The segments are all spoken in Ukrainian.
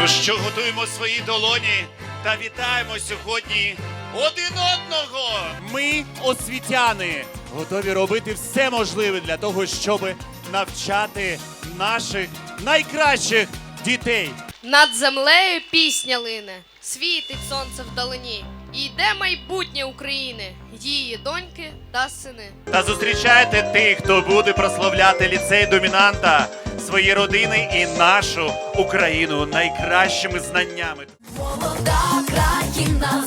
Ну що, готуємо свої долоні та вітаємо сьогодні один одного. Ми, освітяни, готові робити все можливе для того, щоб навчати наших найкращих дітей. Над землею пісня лине, світить сонце вдалині. І йде майбутнє України, її доньки та сини. Та зустрічайте тих, хто буде прославляти ліцей домінанта, свої родини і нашу Україну найкращими знаннями. Молода країна,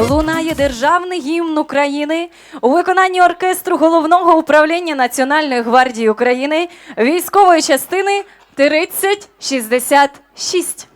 Лунає державний гімн України у виконанні оркестру головного управління Національної гвардії України військової частини 3066.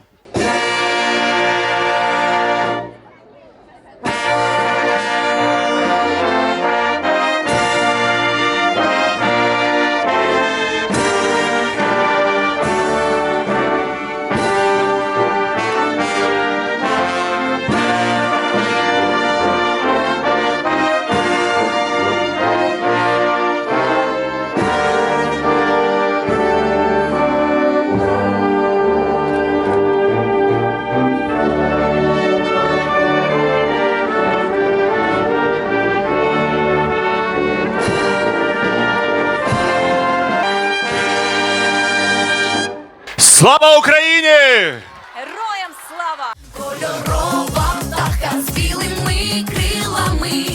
Слава Україні! Героям слава! Кольорова птаха з білими крилами,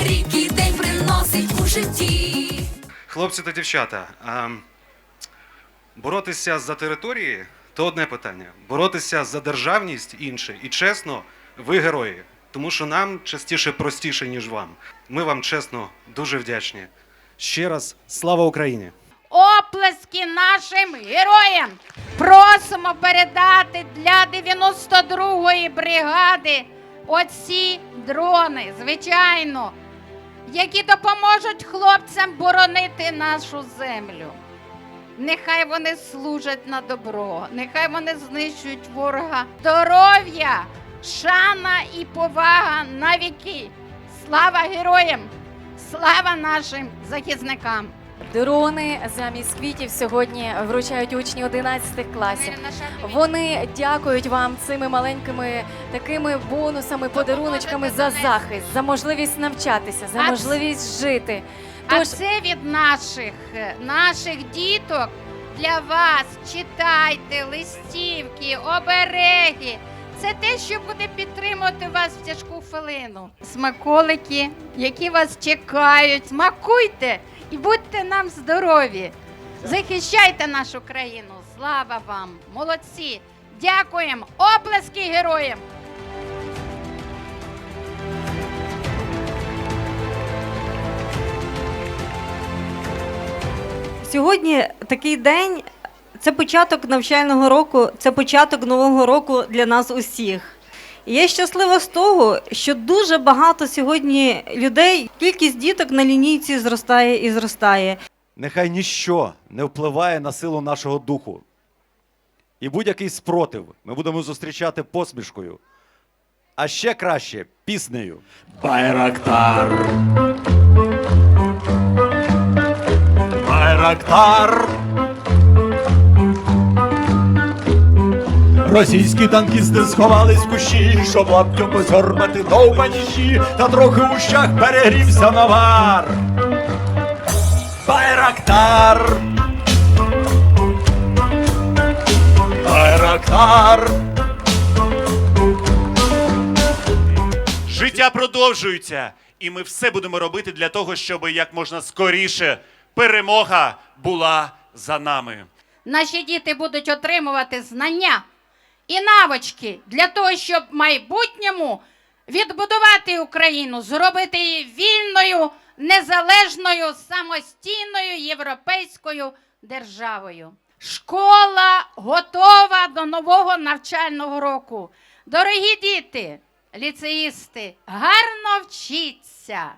рік і день приносить у житті. Хлопці та дівчата, а, боротися за території то одне питання. Боротися за державність інше. І чесно, ви герої. Тому що нам частіше простіше, ніж вам. Ми вам чесно дуже вдячні. Ще раз слава Україні! Оплески нашим героям просимо передати для 92-ї бригади оці дрони, звичайно, які допоможуть хлопцям боронити нашу землю. Нехай вони служать на добро, нехай вони знищують ворога. Здоров'я, шана і повага на віки. Слава героям! Слава нашим захисникам! Дрони замість квітів сьогодні вручають учні 11 класів. Вони дякують вам цими маленькими такими бонусами, подаруночками за захист, за можливість навчатися, за можливість жити. А це від наших, наших діток для вас. Читайте листівки, обереги. Це те, що буде підтримувати вас в тяжку хвилину. Смаколики, які вас чекають. Смакуйте і будьте нам здорові. Захищайте нашу країну. Слава вам! Молодці! Дякуємо! Оплески героям! Сьогодні такий день це початок навчального року, це початок нового року для нас усіх. І я щаслива з того, що дуже багато сьогодні людей, кількість діток на лінійці зростає і зростає. Нехай ніщо не впливає на силу нашого духу. І будь-який спротив ми будемо зустрічати посмішкою, а ще краще піснею. Байрактар. Байрактар. Російські танкісти сховались в кущі, щоб лаптю позгорбати довбаніші, та трохи в ущах перегрівся навар. Байрактар. Байрактар. Життя продовжується, і ми все будемо робити для того, щоб як можна скоріше перемога була за нами. наші діти будуть отримувати знання і навички для того, щоб в майбутньому відбудувати Україну, зробити її вільною, незалежною, самостійною європейською державою. Школа готова до нового навчального року. Дорогі діти, ліцеїсти, гарно вчіться,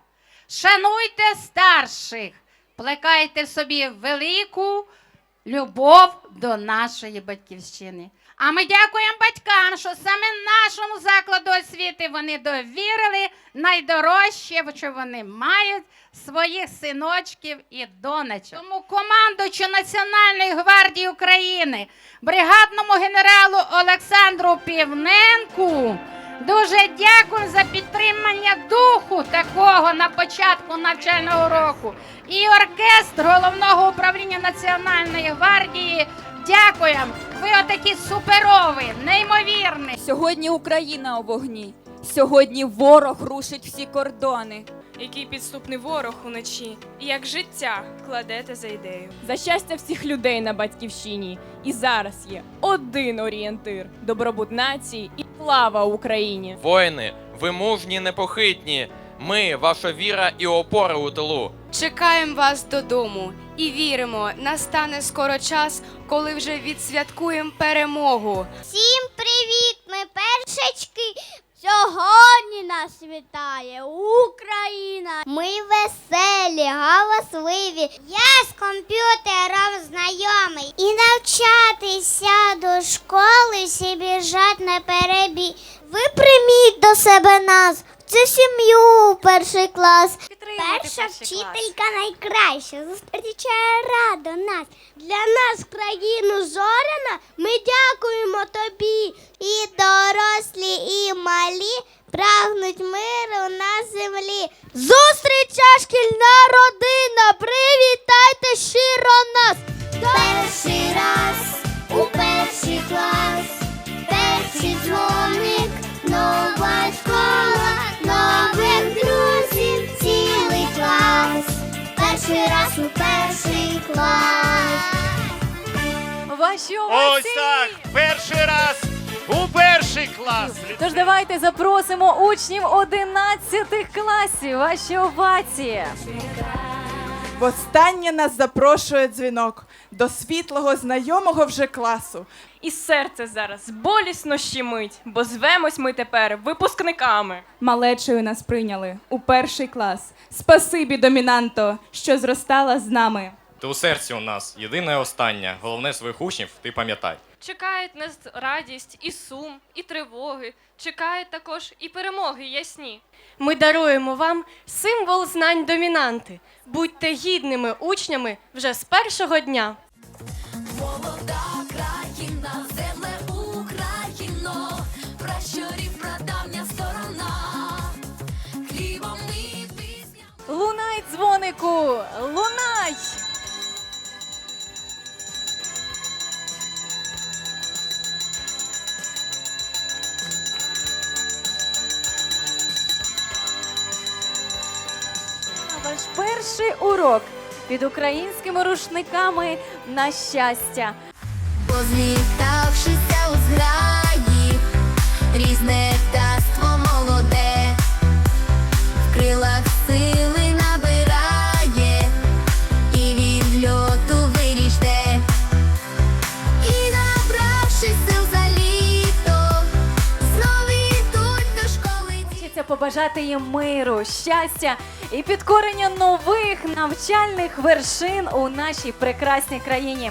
шануйте старших, плекайте собі велику любов до нашої батьківщини. А ми дякуємо батькам, що саме нашому закладу освіти вони довірили найдорожче, що вони мають своїх синочків і донечок. Тому командуючу Національної гвардії України, бригадному генералу Олександру Півненку. Дуже дякую за підтримання духу такого на початку навчального року. І оркестр головного управління Національної гвардії. Дякуємо! Ви отакі суперові, неймовірні. Сьогодні Україна у вогні. Сьогодні ворог рушить всі кордони. Який підступний ворог уночі, і як життя кладете за ідею. За щастя всіх людей на батьківщині. І зараз є один орієнтир: добробут нації і слава Україні. Воїни, ви мужні, непохитні. Ми, ваша віра і опора у тилу. Чекаємо вас додому і віримо, настане скоро час, коли вже відсвяткуємо перемогу. Всім привіт! Ми першачки. Сьогодні нас вітає Україна. Ми веселі, галасливі. Я з комп'ютером знайомий. І навчатися до школи всі біжать на перебій. Ви прийміть до себе нас. Цю сім'ю перший клас. Перша вчителька найкраща, зустрічає радо нас. Для нас країну зоряна. Ми дякуємо тобі. І дорослі, і малі прагнуть миру на землі. Зустріча шкільна родина. Привітайте щиро нас. Перший раз у перший клас, Перший раз у перший клас. Ваші Ось овації! так, перший раз у перший клас. Тож давайте запросимо учнів 11 класів. Ваші овації. Востаннє нас запрошує дзвінок до світлого знайомого вже класу. І серце зараз болісно щемить, бо звемось ми тепер випускниками. Малечою нас прийняли у перший клас. Спасибі, домінанто, що зростала з нами. Ти у серці у нас єдине останнє. Головне своїх учнів, ти пам'ятай. Чекають нас радість і сум, і тривоги. Чекають також і перемоги ясні. Ми даруємо вам символ знань домінанти. Будьте гідними учнями вже з першого дня. Молода перший урок під українськими рушниками на щастя. Позлітавшися у зграї, різне Хочеться побажати їм миру, щастя і підкорення нових навчальних вершин у нашій прекрасній країні.